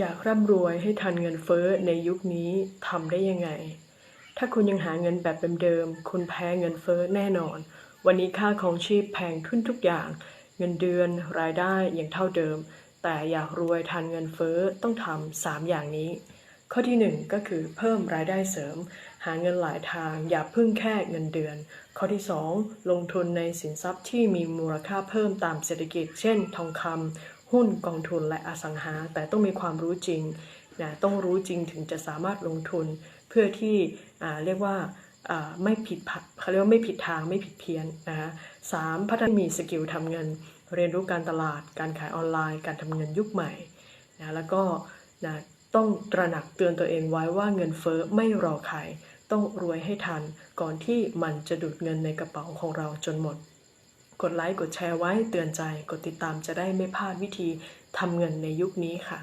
อยากร่ำรวยให้ทันเงินเฟ้อในยุคนี้ทำได้ยังไง ถ้าคุณยังหาเงินแบบเดิมๆ คุณแพ้เงินเฟ้อแน่นอน วันนี้ค่าของชีพแพงขึ้นทุกอย่าง เงินเดือนรายได้ยังเท่าเดิม แต่อยากรวยทันเงินเฟ้อต้องทำสามอย่างนี้ ข้อที่หนึ่งก็คือเพิ่มรายได้เสริม หาเงินหลายทางอย่าพึ่งแค่เงินเดือน ข้อที่สองลงทุนในสินทรัพย์ที่มีมูลค่าเพิ่มตามเศรษฐกิจ เช่น ทองคำหุ้นกองทุนและอสังหา แต่ต้องมีความรู้จริงนะต้องรู้จริงถึงจะสามารถลงทุนเพื่อที่อ่าเรียกว่าอ่าไม่ผิดพลาดเขาเรียกว่าไม่ผิดทางไม่ผิดเพี้ยนนะคะสามพัฒนามีสกิลทำเงิน เรียนรู้การตลาด การขายออนไลน์ การทำเงินยุคใหม่นะแล้วก็นะ ต้องตระหนักเตือนตัวเองไว้ว่าเงินเฟ้อไม่รอใคร ต้องรวยให้ทัน ก่อนที่มันจะดูดเงินในกระเป๋าของเราจนหมด กดไลค์กดแชร์ไว้เตือนใจ กดติดตามจะได้ไม่พลาดวิธีทำเงินในยุคนี้ค่ะ